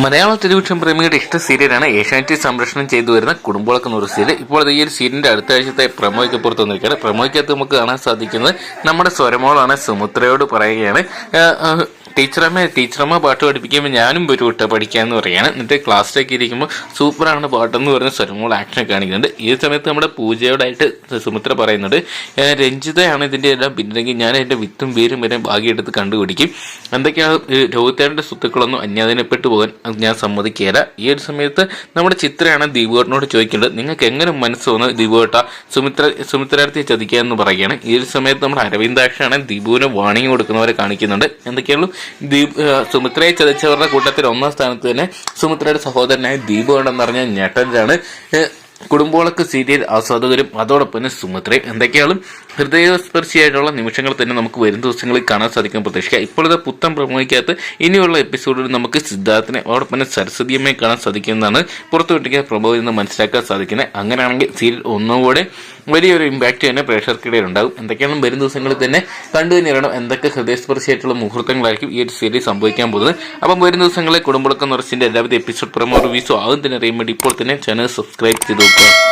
മലയാള television പ്രേമികളുടെ ഇഷ്ട സീരിയലാണ് ഏഷ്യാനെറ്റ് സംരക്ഷണം ചെയ്തു വരുന്ന കുടുംബങ്ങളൊക്കെ എന്നൊരു സീരിയൽ. ഇപ്പോൾ ഈ ഒരു സീരിയലിന്റെ അടുത്ത ആഴ്ചത്തെ പ്രമോയ്ക്ക് പുറത്തു വന്നിരിക്കുകയാണ്. പ്രമോയ്ക്കകത്ത് നമുക്ക് കാണാൻ സാധിക്കുന്നത് നമ്മുടെ സ്വരമോളാണ് സുമുത്രയോട് പറയുകയാണ്. ടീച്ചറമ്മ ടീച്ചറമ്മ പാട്ട് പഠിപ്പിക്കുമ്പോൾ ഞാനും വരും കേട്ടോ പഠിക്കാമെന്ന് പറയുകയാണ് എന്നിട്ട് ക്ലാസ്സിലേക്ക് ഇരിക്കുമ്പോൾ സൂപ്പറാണ് പാട്ടെന്ന് പറഞ്ഞ സ്വരമോൾ ആക്ഷൻ കാണിക്കുന്നുണ്ട്. ഈ സമയത്ത് നമ്മുടെ പൂജയോടായിട്ട് സുമിത്ര പറയുന്നുണ്ട് രഞ്ജിതയാണ് ഇതിന്റെ എല്ലാം പിന്നിലെങ്കിൽ ഞാൻ എന്റെ വിത്തും പേരും വരെ ഭാഗ്യമെടുത്ത് കണ്ടുപിടിക്കും. എന്തൊക്കെയാണ് രോഹിത്തേടെ സ്വത്തുക്കളൊന്നും അന്യാധീനപ്പെട്ടു പോകാൻ ഞാൻ സമ്മതിക്കുകയില്ല ഈ ഒരു സമയത്ത് നമ്മുടെ ചിത്രയാണ് ദീപുവേട്ടനോട് ചോദിക്കേണ്ടത് നിങ്ങൾക്ക് എങ്ങനെ മനസ്സ് തോന്നുന്നു ദീപുവേട്ട സുമിത്ര സുമിത്രാർത്ഥിയെ ചതിക്കുക എന്ന് പറയുകയാണ് ഈ ഒരു സമയത്ത് നമ്മുടെ അരവിന്ദാക്ഷാണ് ദീപുവിന് വാണിംഗ് കൊടുക്കുന്നവരെ കാണിക്കുന്നുണ്ട്. എന്തൊക്കെയുള്ളൂ? ദീപ് സുമിത്രയെ ചതിച്ചവരുടെ കൂട്ടത്തിൽ ഒന്നാം സ്ഥാനത്ത് തന്നെ സുമിത്രയുടെ സഹോദരനായ ദീപ് വേണമെന്ന് പറഞ്ഞ ഞെട്ടലാണ് കുടുംബോളക്ക് സീരിയൽ ആസ്വാദകരും അതോടൊപ്പം തന്നെ സുമിത്രയും. എന്തൊക്കെയാണ്? ഹൃദയസ്പർശിയായിട്ടുള്ള നിമിഷങ്ങൾ തന്നെ നമുക്ക് വരും ദിവസങ്ങളിൽ കാണാൻ സാധിക്കും പ്രതീക്ഷിക്കാം. ഇപ്പോഴത്തെ പുത്തൻ പ്രമോയ്ക്കകത്ത് ഇനിയുള്ള എപ്പിസോഡിൽ നമുക്ക് സിദ്ധാർത്ഥിനെ അതോടൊപ്പം തന്നെ സരസ്വതിയമ്മയെ കാണാൻ സാധിക്കുന്നതാണ് പുറത്തുവിട്ടിരിക്കുന്ന പ്രമോയിൽ എന്ന് മനസ്സിലാക്കാൻ സാധിക്കുന്നത്. അങ്ങനെയാണെങ്കിൽ സീരിയൽ ഒന്നുകൂടെ വലിയൊരു ഇമ്പാക്റ്റ് തന്നെ പ്രേക്ഷകർക്കിടയിൽ ഉണ്ടാകും എന്തൊക്കെയാണ് വരും ദിവസങ്ങളിൽ തന്നെ കണ്ടു തന്നെയാണ് എന്തൊക്കെ ഹൃദയസ്പർശിയായിട്ടുള്ള മുഹൂർത്തങ്ങളായിരിക്കും ഈ ഒരു സീരീസ് സംഭവിക്കാൻ പോകുന്നത്. അപ്പം വരും ദിവസങ്ങളിൽ കുടുംബക്കം നിറച്ചിന്റെ എല്ലാവിധ എപ്പിസോഡ് പ്രമോ റിവ്യൂസോ ആകും. തന്നെ അറിയാൻ വേണ്ടി ഇപ്പോൾ തന്നെ ചാനൽ സബ്സ്ക്രൈബ് ചെയ്ത് നോക്കുക.